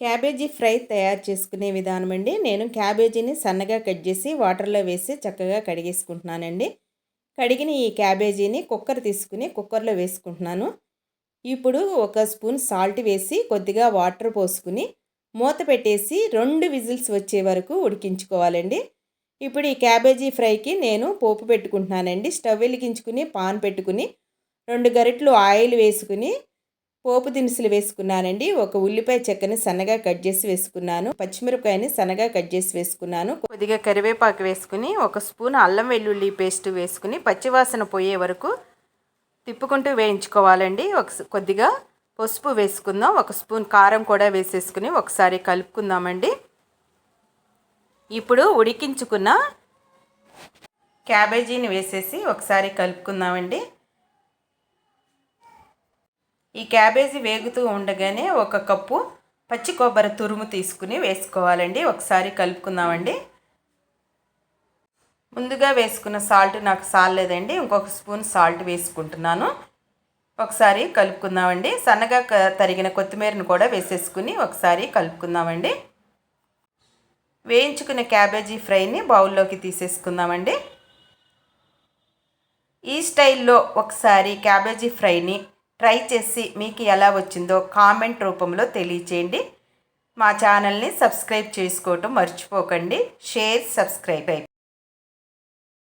Cabbage fry తయారు చేసుకునే విధానం అండి. నేను క్యాబేజీని సన్నగా కట్ చేసి వాటర్లో వేసి చక్కగా కడిగేసుకుంటున్నానండి. కడిగిన ఈ క్యాబేజీని కుక్కర్ తీసుకుని కుక్కర్లో వేసుకుంటున్నాను. ఇప్పుడు ఒక స్పూన్ సాల్ట్ వేసి కొద్దిగా వాటర్ పోసుకుని మూత పెట్టేసి రెండు విజిల్స్ వచ్చే వరకు ఉడికించుకోవాలండి. ఇప్పుడు ఈ క్యాబేజీ ఫ్రైకి నేను పోపు పెట్టుకుంటున్నానండి. స్టవ్ వెలిగించుకుని పాన్ పెట్టుకుని రెండు గరిటలు ఆయిల్ వేసుకుని పోపు దినుసులు వేసుకున్నానండి. ఒక ఉల్లిపాయ చెక్కని సన్నగా కట్ చేసి వేసుకున్నాను. పచ్చిమిరపకాయని సన్నగా కట్ చేసి వేసుకున్నాను. కొద్దిగా కరివేపాకు వేసుకుని ఒక స్పూన్ అల్లం వెల్లుల్లి పేస్ట్ వేసుకుని పచ్చివాసన పోయే వరకు తిప్పుకుంటూ వేయించుకోవాలండి. ఒక కొద్దిగా పసుపు వేసుకుందాం. ఒక స్పూన్ కారం కూడా వేసేసుకుని ఒకసారి కలుపుకుందామండి. ఇప్పుడు ఉడికించుకున్న క్యాబేజీని వేసేసి ఒకసారి కలుపుకుందామండి. ఈ క్యాబేజీ వేగుతూ ఉండగానే ఒక కప్పు పచ్చి కొబ్బరి తురుము తీసుకుని వేసుకోవాలండి. ఒకసారి కలుపుకుందామండి. ముందుగా వేసుకున్న సాల్ట్ నాకు సాలేదండి ఇంకొక స్పూన్ సాల్ట్ వేసుకుంటున్నాను. ఒకసారి కలుపుకుందామండి. సన్నగా తరిగిన కొత్తిమీరను కూడా వేసేసుకుని ఒకసారి కలుపుకుందామండి. వేయించుకున్న క్యాబేజీ ఫ్రైని బౌల్లోకి తీసేసుకుందామండి. ఈ స్టైల్లో ఒకసారి క్యాబేజీ ఫ్రైని ట్రై చేసి మీకు ఎలా వచ్చిందో కామెంట్ రూపంలో తెలియచేయండి. మా ఛానల్ని సబ్స్క్రైబ్ చేసుకోవటం మర్చిపోకండి. Share subscribe